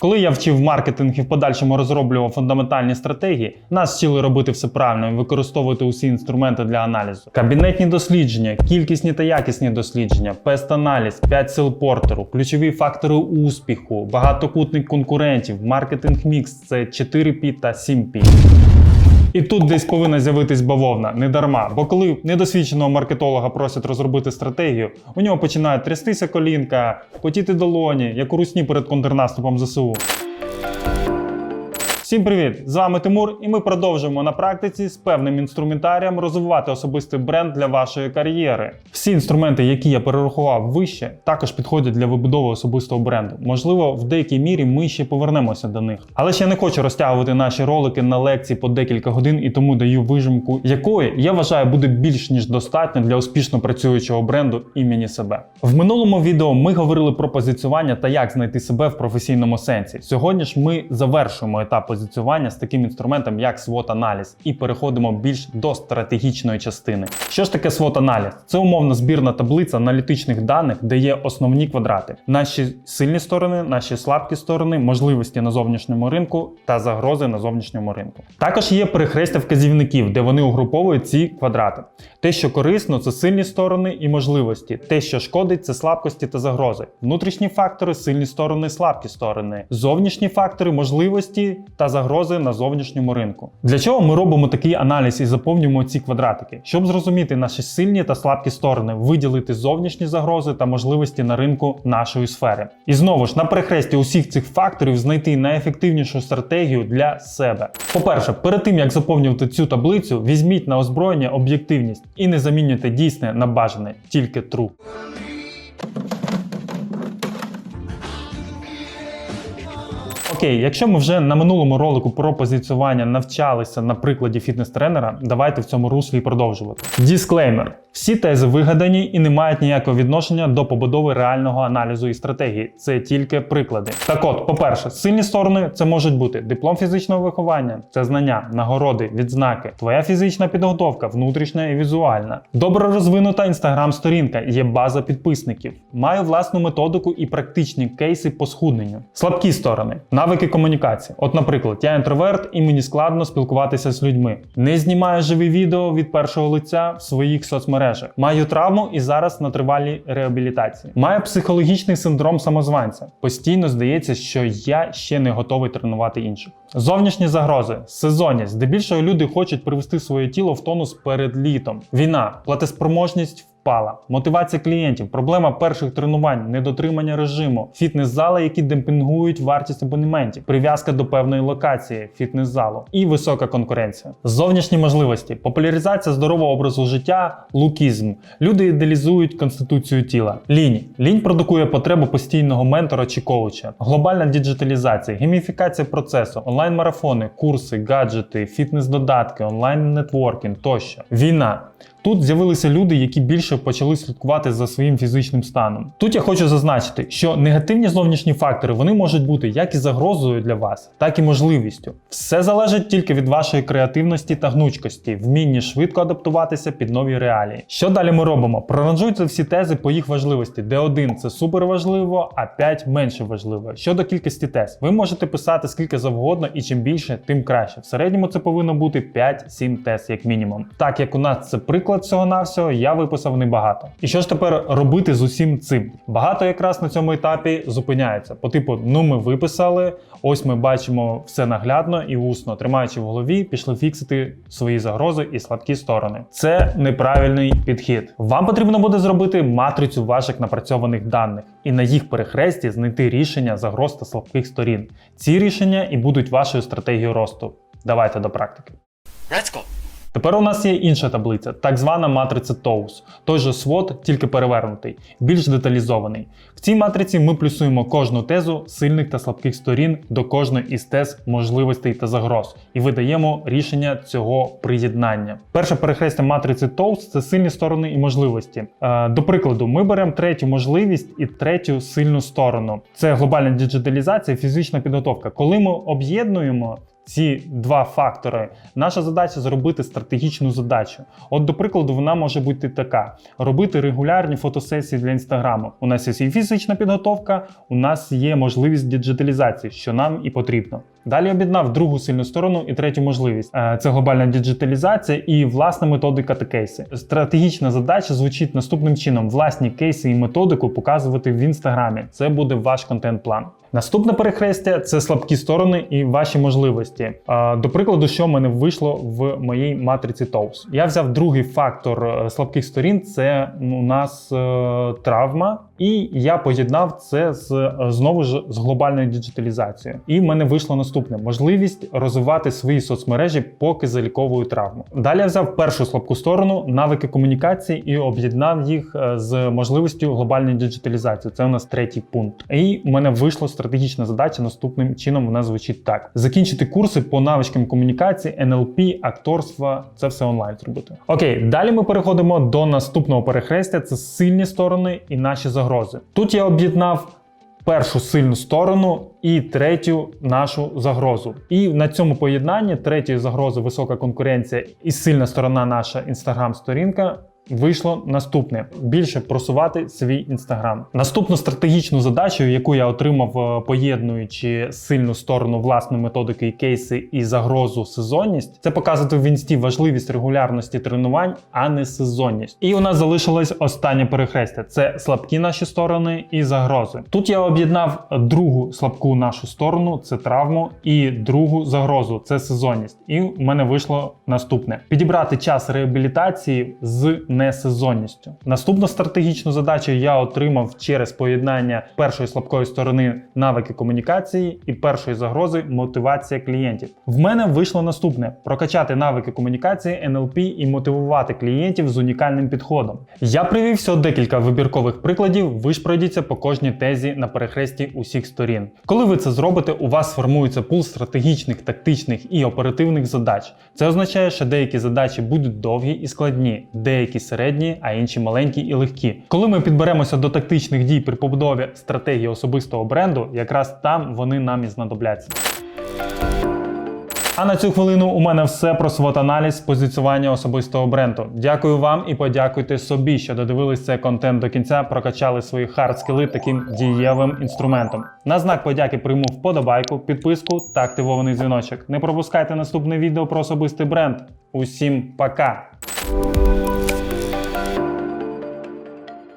Коли я вчив маркетинг і в подальшому розроблював фундаментальні стратегії, нас вчили робити все правильно і використовувати усі інструменти для аналізу. Кабінетні дослідження, кількісні та якісні дослідження, пест-аналіз, 5 сил портеру, ключові фактори успіху, багатокутник конкурентів, маркетинг мікс це 4P та 7P. І тут десь повинна з'явитись бавовна, не дарма. Бо коли недосвідченого маркетолога просять розробити стратегію, у нього починає трястися колінка, потіти долоні, як у русні перед контрнаступом ЗСУ. Всім привіт! З вами Тимур, і ми продовжуємо на практиці з певним інструментарієм розвивати особистий бренд для вашої кар'єри. Всі інструменти, які я перерахував вище, також підходять для вибудови особистого бренду. Можливо, в деякій мірі ми ще повернемося до них. Але ще не хочу розтягувати наші ролики на лекції по декілька годин і тому даю вижимку, якої я вважаю буде більш ніж достатньо для успішно працюючого бренду імені себе. В минулому відео ми говорили про позиціювання та як знайти себе в професійному сенсі. Сьогодні ж ми завершуємо етап позиціювання з таким інструментом, як swot аналіз і переходимо більш до стратегічної частини. Що ж таке swot аналіз Це умовна збірна таблиця аналітичних даних, де є основні квадрати: наші сильні сторони, наші слабкі сторони, можливості на зовнішньому ринку та загрози на зовнішньому ринку. Також є перехрестя вказівників, де вони угруповують ці квадрати. Те, що корисно, це сильні сторони і можливості. Те, що шкодить, це слабкості та загрози. Внутрішні фактори, сильні сторони, слабкі сторони. Зовнішні фактори, можливості та загрози на зовнішньому ринку. Для чого ми робимо такий аналіз і заповнюємо ці квадратики? Щоб зрозуміти наші сильні та слабкі сторони, виділити зовнішні загрози та можливості на ринку нашої сфери. І знову ж на перехресті усіх цих факторів знайти найефективнішу стратегію для себе. По-перше, перед тим як заповнювати цю таблицю, візьміть на озброєння об'єктивність і не замінюйте дійсне на бажане, тільки true. Окей, якщо ми вже на минулому ролику про позиціювання навчалися на прикладі фітнес-тренера, давайте в цьому руслі продовжувати. Дисклеймер: всі тези вигадані і не мають ніякого відношення до побудови реального аналізу і стратегії. Це тільки приклади. Так от, по-перше, сильні сторони це можуть бути диплом фізичного виховання, це знання, нагороди, відзнаки, твоя фізична підготовка, внутрішня і візуальна. Добре розвинута інстаграм-сторінка, є база підписників. Маю власну методику і практичні кейси по схудненню. Слабкі сторони, навики комунікації. От, наприклад, я інтроверт і мені складно спілкуватися з людьми. Не знімаю живі відео від першого лиця в своїх соцмережах. Маю травму і зараз на тривалій реабілітації. Маю психологічний синдром самозванця. Постійно здається, що я ще не готовий тренувати інших. Зовнішні загрози, сезонність. Здебільшого люди хочуть привести своє тіло в тонус перед літом. Війна, платеспроможність впала. Мотивація клієнтів, проблема перших тренувань, недотримання режиму, фітнес-зали, які демпінгують вартість абонементів, прив'язка до певної локації фітнес-залу і висока конкуренція. Зовнішні можливості, популяризація здорового образу життя, лукізм. Люди ідеалізують конституцію тіла. Лінь. Лінь продукує потребу постійного ментора чи коуча, глобальна діджиталізація, гейміфікація процесу, онлайн-марафони, курси, гаджети, фітнес-додатки, онлайн-нетворкінг тощо. Війна. Тут з'явилися люди, які більше почали слідкувати за своїм фізичним станом. Тут я хочу зазначити, що негативні зовнішні фактори вони можуть бути як і загрозою для вас, так і можливістю. Все залежить тільки від вашої креативності та гнучкості, вмінні швидко адаптуватися під нові реалії. Що далі ми робимо? Проранжуйте всі тези по їх важливості, де один це супер важливо, а 5 менше важливо. Щодо кількості тез, ви можете писати скільки завгодно, і чим більше, тим краще. В середньому це повинно бути 5-7 тез, як мінімум. Так як у нас це приклад всього навсього я виписав небагато. І що ж тепер робити з усім цим? Багато якраз на цьому етапі зупиняється. По типу, ну ми виписали, ось ми бачимо все наглядно і усно, тримаючи в голові, пішли фіксити свої загрози і слабкі сторони. Це неправильний підхід. Вам потрібно буде зробити матрицю ваших напрацьованих даних і на їх перехресті знайти рішення загроз та слабких сторін. Ці рішення і будуть вашою стратегією росту. Давайте до практики. Let's go. Тепер у нас є інша таблиця, так звана матриця TOWS. Той же SWOT, тільки перевернутий, більш деталізований. В цій матриці ми плюсуємо кожну тезу сильних та слабких сторін до кожної із тез можливостей та загроз і видаємо рішення цього приєднання. Перше перехрестя матриці TOWS – це сильні сторони і можливості. Е, до прикладу, ми беремо третю можливість і третю сильну сторону. Це глобальна діджиталізація, фізична підготовка. Коли ми об'єднуємо ці два фактори, наша задача зробити стратегічну задачу. От, до прикладу, вона може бути така: робити регулярні фотосесії для інстаграму. У нас є фізична підготовка, у нас є можливість діджиталізації, що нам і потрібно. Далі об'єднав другу сильну сторону і третю можливість Е, це глобальна діджиталізація і власна методика та кейси. Стратегічна задача звучить наступним чином: власні кейси і методику показувати в інстаграмі. Це буде ваш контент-план. Наступне перехрестя це слабкі сторони і ваші можливості. Е, До прикладу, що в мене вийшло в моїй матриці TOWS. Я взяв другий фактор е, слабких сторін це у нас травма, і я поєднав це з знову ж з глобальною діджиталізацією. І в мене вийшло наступне: можливість розвивати свої соцмережі, поки заліковую травму. Далі я взяв першу слабку сторону навики комунікації і об'єднав їх е, з можливістю глобальної діджиталізації. Це у нас третій пункт. І у мене вийшла стратегічна задача. Наступним чином вона звучить так: закінчити курси по навичкам комунікації, НЛП, акторства. Це все онлайн зробити. Окей, далі ми переходимо до наступного перехрестя. Це сильні сторони і наші загрози. Тут я об'єднав. Першу сильну сторону і третю нашу загрозу. І на цьому поєднанні третьої загрози висока конкуренція і сильна сторона наша інстаграм-сторінка. Вийшло наступне більше просувати свій інстаграм. Наступну стратегічну задачу, яку я отримав, е, поєднуючи сильну сторону власної методики і кейси і загрозу сезонність, це показувати в інсті важливість регулярності тренувань, а не сезонність. І у нас залишилось останнє перехрестя: це слабкі наші сторони і загрози. Тут я об'єднав другу слабку нашу сторону, це травму, і другу загрозу це сезонність. І в мене вийшло наступне: підібрати час реабілітації з несезонністю. Наступну стратегічну задачу я отримав через поєднання першої слабкої сторони навики комунікації і першої загрози мотивація клієнтів. В мене вийшло наступне: прокачати навики комунікації, НЛП і мотивувати клієнтів з унікальним підходом. Я привів всього декілька вибіркових прикладів. Ви ж пройдіться по кожній тезі на перехресті усіх сторін. Коли ви це зробите, у вас сформується пул стратегічних, тактичних і оперативних задач. Це означає, що деякі задачі будуть довгі і складні, деякі середні, а інші маленькі і легкі. Коли ми підберемося до тактичних дій при побудові стратегії особистого бренду, якраз там вони нам і знадобляться. А на цю хвилину у мене все про свот-аналіз позиціювання особистого бренду. Дякую вам і подякуйте собі, що додивились цей контент до кінця, прокачали свої хард-скіли таким дієвим інструментом. На знак подяки прийму вподобайку, підписку та активований дзвіночок. Не пропускайте наступне відео про особистий бренд. Усім пока!